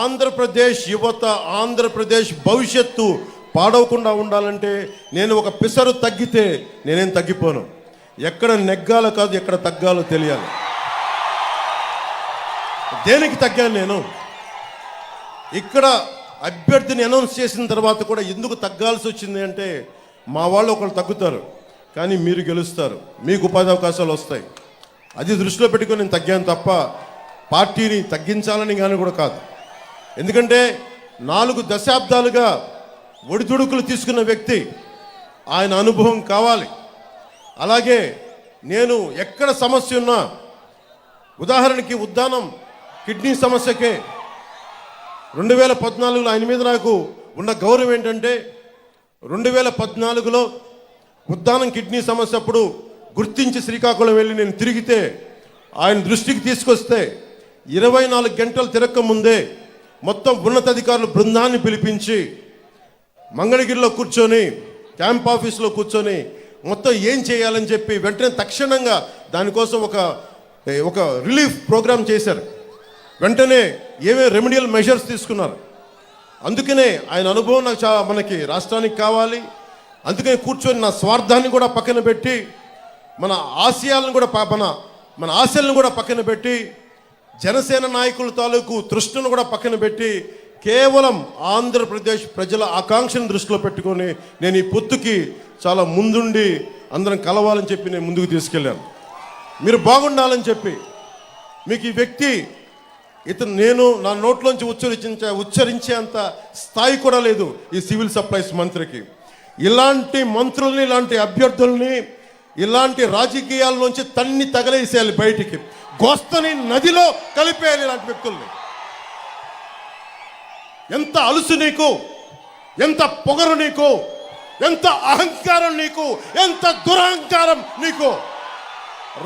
ఆంధ్రప్రదేశ్ యువత ఆంధ్రప్రదేశ్ భవిష్యత్తు పాడవకుండా ఉండాలంటే నేను ఒక పిసరు తగ్గితే నేనేం తగ్గిపోను. ఎక్కడ నెగ్గాలో కాదు ఎక్కడ తగ్గాలో తెలియాలి. దేనికి తగ్గాను నేను? ఇక్కడ అభ్యర్థిని అనౌన్స్ చేసిన తర్వాత కూడా ఎందుకు తగ్గాల్సి వచ్చింది అంటే మా వాళ్ళు ఒకళ్ళు తగ్గుతారు కానీ మీరు గెలుస్తారు. మీకు ఉపాధి అవకాశాలు వస్తాయి. అది దృష్టిలో పెట్టుకొని నేను తగ్గాను తప్ప పార్టీని తగ్గించాలని కానీ కూడా కాదు. ఎందుకంటే నాలుగు దశాబ్దాలుగా ఒడిదుడుకులు తీసుకున్న వ్యక్తి ఆయన అనుభవం కావాలి. అలాగే నేను ఎక్కడ సమస్య ఉన్నా ఉదాహరణకి ఉద్దానం కిడ్నీ సమస్యకే రెండు వేల పద్నాలుగులో ఆయన మీద నాకు ఉన్న గౌరవం ఏంటంటే రెండు వేల పద్నాలుగులో ఉద్దానం కిడ్నీ సమస్య అప్పుడు గుర్తించి శ్రీకాకుళం వెళ్ళి నేను తిరిగితే ఆయన దృష్టికి తీసుకొస్తే ఇరవై నాలుగు గంటలు తిరక్క ముందే మొత్తం ఉన్నతాధికారులు బృందాన్ని పిలిపించి మంగళగిరిలో కూర్చొని క్యాంప్ ఆఫీస్లో కూర్చొని మొత్తం ఏం చేయాలని చెప్పి వెంటనే తక్షణంగా దానికోసం ఒక ఒక రిలీఫ్ ప్రోగ్రామ్ చేశారు. వెంటనే ఏమేమి రెమెడియల్ మెషర్స్ తీసుకున్నారు. అందుకనే ఆయన అనుభవం నాకు చాలా మనకి రాష్ట్రానికి కావాలి. అందుకని కూర్చొని నా స్వార్థాన్ని కూడా పక్కన పెట్టి మన ఆశయాలను కూడా మన మన ఆశలను కూడా పక్కన పెట్టి జనసేన నాయకుల తాలూకు తృష్ణను కూడా పక్కన పెట్టి కేవలం ఆంధ్రప్రదేశ్ ప్రజల ఆకాంక్షను దృష్టిలో పెట్టుకొని నేను ఈ పొత్తుకి చాలా ముందుండి అందరం కలవాలని చెప్పి నేను ముందుకు తీసుకెళ్ళాను. మీరు బాగుండాలని చెప్పి మీకు ఈ వ్యక్తి ఇతను నేను నా నోట్లోంచి ఉచ్చరించే ఉచ్చరించేంత స్థాయి కూడా లేదు ఈ సివిల్ సప్లైస్ మంత్రికి. ఇలాంటి మంత్రుల్ని ఇలాంటి అభ్యర్థుల్ని ఇలాంటి రాజకీయాల నుంచి తన్ని తగలేసేయాలి బయటికి. గోస్తని నదిలో కలిపేయాలి ఇలాంటి వ్యక్తుల్ని. ఎంత అలుసు నీకు ఎంత పొగరు నీకు ఎంత అహంకారం నీకు ఎంత దురహంకారం నీకు.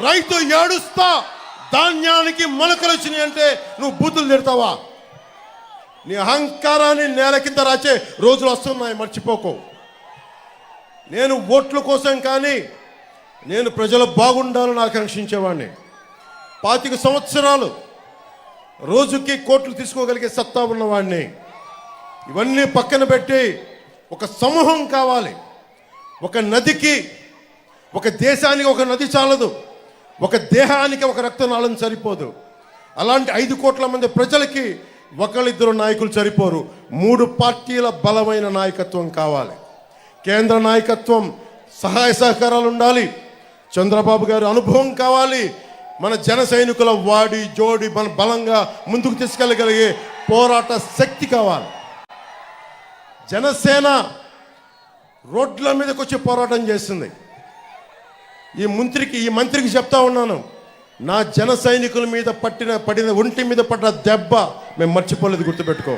రైతు ఏడుస్తా ధాన్యానికి మొలకలు వచ్చినాయి అంటే నువ్వు బూతులు తిడతావా? నీ అహంకారాన్ని నేల కింద రాచే రోజులు వస్తున్నాయి మర్చిపోకు. నేను ఓట్ల కోసం కానీ నేను ప్రజలు బాగుండాలని ఆకాంక్షించేవాడిని. పాతిక సంవత్సరాలు రోజుకి కోట్లు తీసుకోగలిగే సత్తా ఉన్నవాడిని ఇవన్నీ పక్కన పెట్టి ఒక సమూహం కావాలి. ఒక నదికి ఒక దేశానికి ఒక నది చాలదు. ఒక దేహానికి ఒక రక్తనాళం సరిపోదు. అలాంటి ఐదు కోట్ల మంది ప్రజలకి ఒకళ్ళిద్దరు నాయకులు సరిపోరు. మూడు పార్టీల బలమైన నాయకత్వం కావాలి. కేంద్ర నాయకత్వం సహాయ సహకారాలు ఉండాలి. చంద్రబాబు గారి అనుభవం కావాలి. మన జన సైనికుల వాడి జోడి మన బలంగా ముందుకు తీసుకెళ్ళగలిగే పోరాట శక్తి కావాలి. జనసేన రోడ్ల మీదకి వచ్చి పోరాటం చేస్తుంది. ఈ మంత్రికి ఈ మంత్రికి చెప్తా ఉన్నాను నా జన సైనికుల మీద పట్టిన పడిన ఒంటి మీద పడ్డ దెబ్బ మేము మర్చిపోలేదు గుర్తుపెట్టుకో.